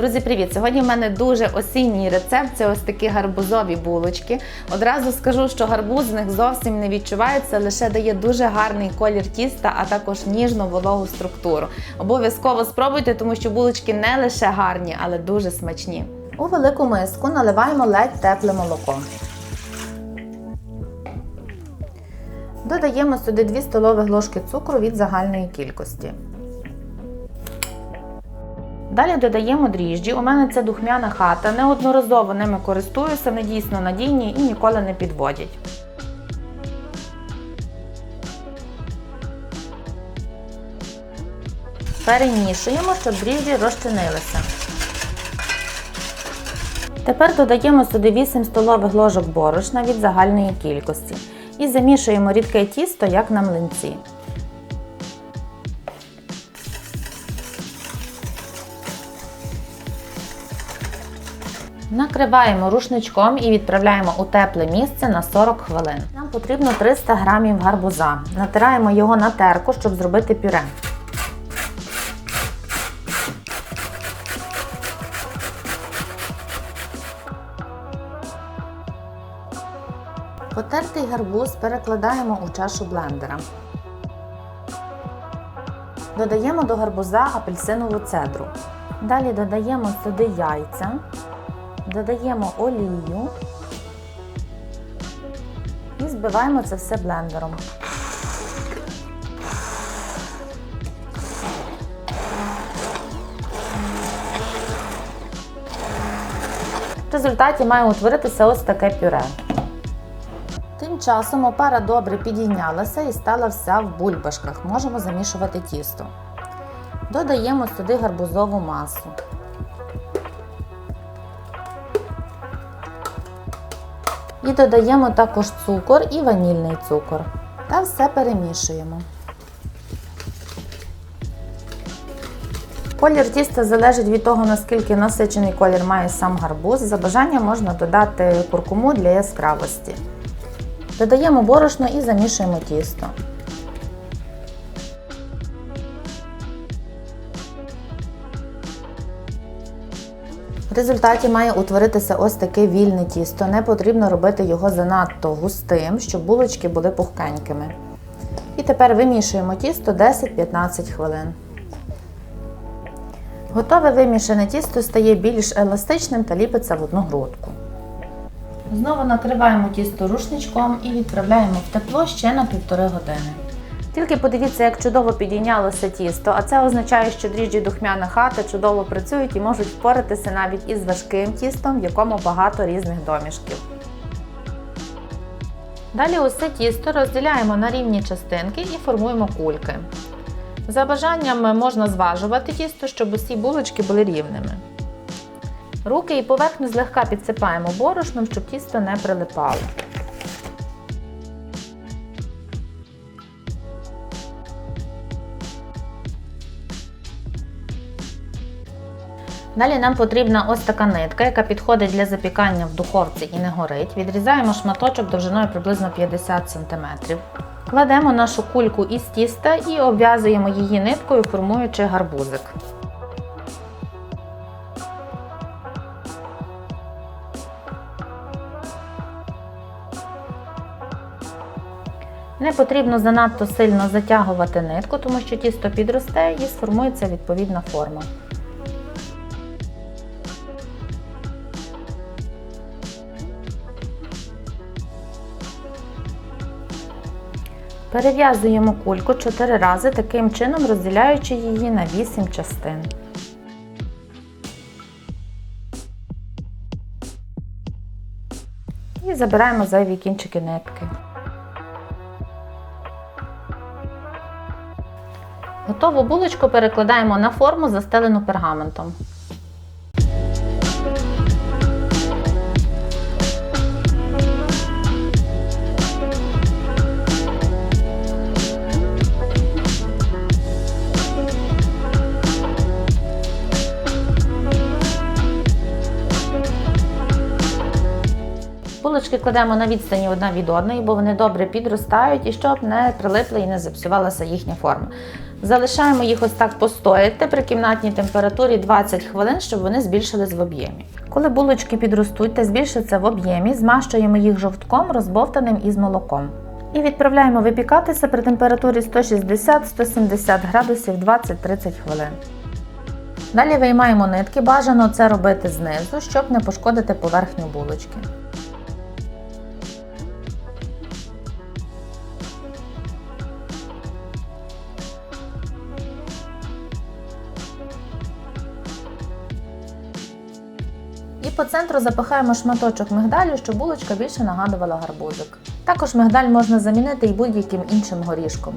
Друзі, привіт! Сьогодні в мене дуже осінній рецепт. Це ось такі гарбузові булочки. Одразу скажу, що гарбуз з них зовсім не відчувається, лише дає дуже гарний колір тіста, а також ніжну вологу структуру. Обов'язково спробуйте, тому що булочки не лише гарні, але дуже смачні. У велику миску наливаємо ледь тепле молоко. Додаємо сюди 2 столові ложки цукру від загальної кількості. Далі додаємо дріжджі. У мене це духмяна хата. Неодноразово ними користуюся, вони дійсно надійні і ніколи не підводять. Перемішуємо, щоб дріжджі розчинилися. Тепер додаємо сюди 8 столових ложок борошна від загальної кількості і замішуємо рідке тісто, як на млинці. Накриваємо рушничком і відправляємо у тепле місце на 40 хвилин. Нам потрібно 300 г гарбуза. Натираємо його на терку, щоб зробити пюре. Потертий гарбуз перекладаємо у чашу блендера. Додаємо до гарбуза апельсинову цедру. Далі додаємо сюди яйця, додаємо олію і збиваємо це все блендером. В результаті має утворитися ось таке пюре. Тим часом опара добре підійнялася і стала вся в бульбашках. Можемо замішувати тісто. Додаємо сюди гарбузову масу. І додаємо також цукор і ванільний цукор. Та все перемішуємо. Колір тіста залежить від того, наскільки насичений колір має сам гарбуз. За бажанням можна додати куркуму для яскравості. Додаємо борошно і замішуємо тісто. В результаті має утворитися ось таке вільне тісто. Не потрібно робити його занадто густим, щоб булочки були пухкенькими. І тепер вимішуємо тісто 10-15 хвилин. Готове вимішане тісто стає більш еластичним та ліпиться в одну грудку. Знову накриваємо тісто рушничком і відправляємо в тепло ще на півтори години. Тільки подивіться, як чудово підійнялося тісто, а це означає, що дріжджі духмяна хата чудово працюють і можуть впоратися навіть із важким тістом, в якому багато різних домішків. Далі усе тісто розділяємо на рівні частинки і формуємо кульки. За бажанням можна зважувати тісто, щоб усі булочки були рівними. Руки і поверхню злегка підсипаємо борошном, щоб тісто не прилипало. Далі нам потрібна ось така нитка, яка підходить для запікання в духовці і не горить. Відрізаємо шматочок довжиною приблизно 50 см. Кладемо нашу кульку із тіста і обв'язуємо її ниткою, формуючи гарбузик. Не потрібно занадто сильно затягувати нитку, тому що тісто підросте і сформується відповідна форма. Перев'язуємо кульку 4 рази, таким чином розділяючи її на 8 частин. І забираємо зайві кінчики нитки. Готову булочку перекладаємо на форму, застелену пергаментом. Булочки кладемо на відстані одна від одної, бо вони добре підростають і щоб не прилипли і не зіпсувалася їхня форма. Залишаємо їх ось так постояти при кімнатній температурі 20 хвилин, щоб вони збільшились в об'ємі. Коли булочки підростуть та збільшаться в об'ємі, змащуємо їх жовтком, розбовтаним із молоком. І відправляємо випікатися при температурі 160-170 градусів 20-30 хвилин. Далі виймаємо нитки, бажано це робити знизу, щоб не пошкодити поверхню булочки. По центру запихаємо шматочок мигдалю, щоб булочка більше нагадувала гарбузик. Також мигдаль можна замінити і будь-яким іншим горішком.